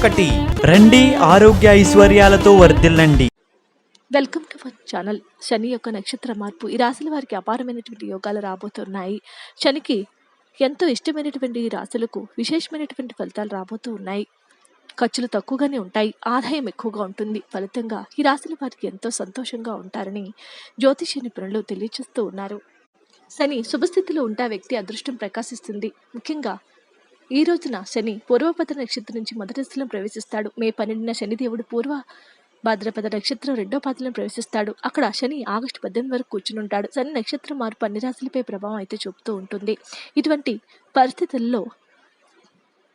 ఒకటి. రండి ఆరోగ్య ఐశ్వర్యాలతో వర్ధిల్లండి. Welcome to my channel. శని యొక్క నక్షత్ర మార్పు. ఈ రాశుల వారికి అపారమైనటువంటి యోగాలు రాబోతున్నాయి. శనికి ఎంతో ఇష్టమైనటువంటి ఈ రాశులకు విశేషమైనటువంటి ఫలితాలు రాబోతూ ఉన్నాయి. ఖర్చులు తక్కువగానే ఉంటాయి. ఆదాయం ఎక్కువగా ఉంటుంది. ఫలితంగా ఈ రాశుల వారికి ఎంతో సంతోషంగా ఉంటారని జ్యోతిష నిపుణులు తెలియజేస్తూ ఉన్నారు. శని శుభస్థితిలో ఉంటే వ్యక్తి అదృష్టం ప్రకాశిస్తుంది. ముఖ్యంగా ఈ రోజున శని పూర్వపద నక్షత్రం నుంచి మొదటి స్థలం ప్రవేశిస్తాడు. మే పన్నెండున శనిదేవుడు పూర్వ భాద్రపద నక్షత్రం రెండో పాదలను ప్రవేశిస్తాడు. అక్కడ శని ఆగస్టు పద్దెనిమిది వరకు కూర్చుని శని నక్షత్రం మార్పు అన్ని రాశులపై ప్రభావం అయితే చూపుతూ ఉంటుంది. ఇటువంటి పరిస్థితుల్లో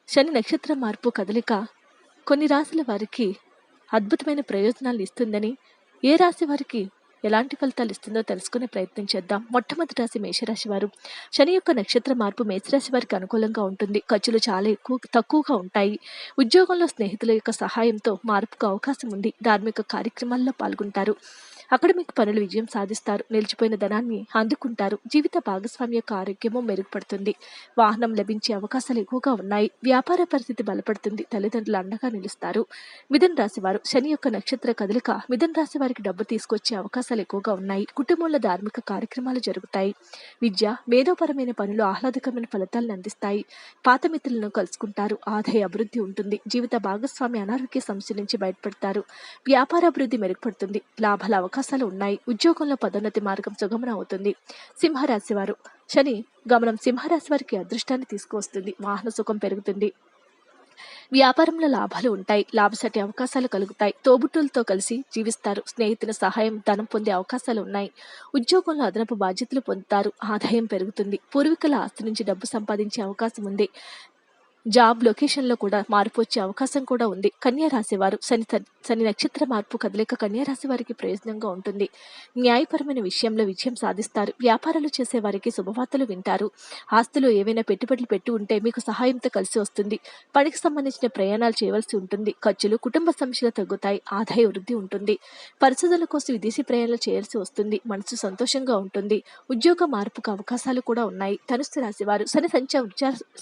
శని నక్షత్ర మార్పు కదలిక కొన్ని రాశుల వారికి అద్భుతమైన ప్రయోజనాలు ఇస్తుందని ఏ రాశి వారికి ఎలాంటి ఫలితాలు ఇస్తుందో తెలుసుకునే ప్రయత్నం చేద్దాం. మొట్టమొదటి రాశి మేషరాశి వారు. శని యొక్క నక్షత్ర మార్పు మేషరాశి వారికి అనుకూలంగా ఉంటుంది. ఖర్చులు చాలా ఎక్కువ తక్కువగా ఉంటాయి. ఉద్యోగంలో స్నేహితుల యొక్క సహాయంతో మార్పుకు అవకాశం ఉంది. ధార్మిక కార్యక్రమాల్లో పాల్గొంటారు. అకడమిక్ పనులు విజయం సాధిస్తారు. నిలిచిపోయిన ధనాన్ని అందుకుంటారు. జీవిత భాగస్వామి యొక్క ఆరోగ్యము మెరుగుపడుతుంది. వాహనం లభించే అవకాశాలు ఎక్కువగా ఉన్నాయి. వ్యాపార పరిస్థితి బలపడుతుంది. తల్లిదండ్రులు అండగా నిలుస్తారు. మిథున్ రాశి వారు శని యొక్క నక్షత్ర కదలిక మిథున్ రాశి వారికి డబ్బు తీసుకొచ్చే అవకాశాలు ఎక్కువగా ఉన్నాయి. కుటుంబంలో ధార్మిక కార్యక్రమాలు జరుగుతాయి. విద్య మేధోపరమైన పనులు ఆహ్లాదకరమైన ఫలితాలను అందిస్తాయి. పాత మిత్రులను కలుసుకుంటారు. ఆదాయ అభివృద్ధి ఉంటుంది. జీవిత భాగస్వామి అనారోగ్య సమస్య నుంచి బయటపడతారు. వ్యాపార అభివృద్ధి మెరుగుపడుతుంది. లాభాల అవకాశాలు ఉన్నాయి ఉద్యోగంలో పదోన్నతి మార్గం సుగమనం అవుతుంది. సింహరాశి వారు శని గమనం సింహరాశి వారికి అదృష్టాన్ని తీసుకువస్తుంది. వాహన సుఖం పెరుగుతుంది. వ్యాపారంలో లాభాలు ఉంటాయి. లాభసాటి అవకాశాలు కలుగుతాయి. తోబుట్టులతో కలిసి జీవిస్తారు. స్నేహితుల సహాయం ధనం పొందే అవకాశాలు ఉన్నాయి. ఉద్యోగంలో అదనపు బాధ్యతలు పొందుతారు. ఆదాయం పెరుగుతుంది. పూర్వీకుల ఆస్తి నుంచి డబ్బు సంపాదించే అవకాశం ఉంది. జాబ్ లొకేషన్లో కూడా మార్పు వచ్చే అవకాశం కూడా ఉంది. కన్యా రాశి వారు శని శని నక్షత్ర మార్పు కదలిక కన్యా రాశి వారికి ప్రయోజనంగా ఉంటుంది. న్యాయపరమైన విషయంలో విజయం సాధిస్తారు. వ్యాపారాలు చేసే వారికి శుభవార్తలు వింటారు. ఆస్తులు ఏవైనా పెట్టుబడులు పెట్టి ఉంటే మీకు సహాయంతో కలిసి వస్తుంది. పనికి సంబంధించిన ప్రయాణాలు చేయవలసి ఉంటుంది. ఖర్చులు కుటుంబ సమస్యలు తగ్గుతాయి. ఆదాయ వృద్ధి ఉంటుంది. పరిశోధనల కోసం విదేశీ ప్రయాణాలు చేయాల్సి వస్తుంది. మనసు సంతోషంగా ఉంటుంది. ఉద్యోగ మార్పుకు అవకాశాలు కూడా ఉన్నాయి. ధనుస్సు రాశి వారు శని సంచారం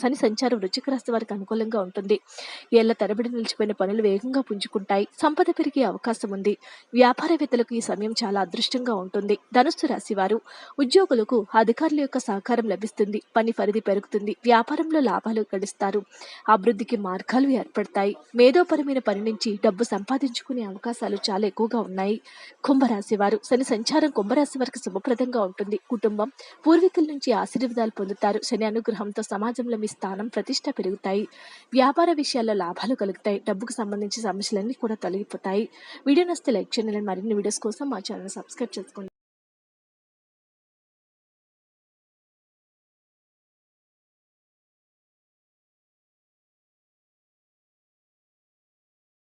శని సంచారం వృచ్చిక రాశి వారికి అనుకూలంగా ఉంటుంది. ఏళ్ళ తరబడి నిలిచిపోయిన పనులు వేగంగా పుంజుకుంటాయి. సంపద పెరిగే అవకాశం ఉంది. వ్యాపారవేత్తలకు ఈ సమయం చాలా అదృష్టంగా ఉంటుంది. ధనుస్సు రాశి వారు ఉద్యోగులకు అధికారుల యొక్క సహకారం లభిస్తుంది. పని పరిధి పెరుగుతుంది. వ్యాపారంలో లాభాలు గడిస్తారు. అభివృద్ధికి మార్గాలు ఏర్పడతాయి. మేధోపరమైన పని నుంచి డబ్బు సంపాదించుకునే అవకాశాలు చాలా ఎక్కువగా ఉన్నాయి. కుంభరాశి వారు శని సంచారం కుంభరాశి వారికి శుభప్రదంగా ఉంటుంది. కుటుంబం పూర్వీకుల నుంచి ఆశీర్వాదాలు పొందుతారు. శని అనుగ్రహంతో సమాజంలో మీ స్థానం ప్రతిష్ట తొలగిపోతాయి వ్యాపార విషయాల్లో లాభాలు కలుగుతాయి. డబ్బుకు సంబంధించి సమస్యలన్నీ కూడా తొలగిపోతాయి. వీడియో నస్తే లైక్ చేయండి. మరిన్ని వీడియోస్ కోసం మా ఛానల్ సబ్స్క్రైబ్ చేసుకోండి.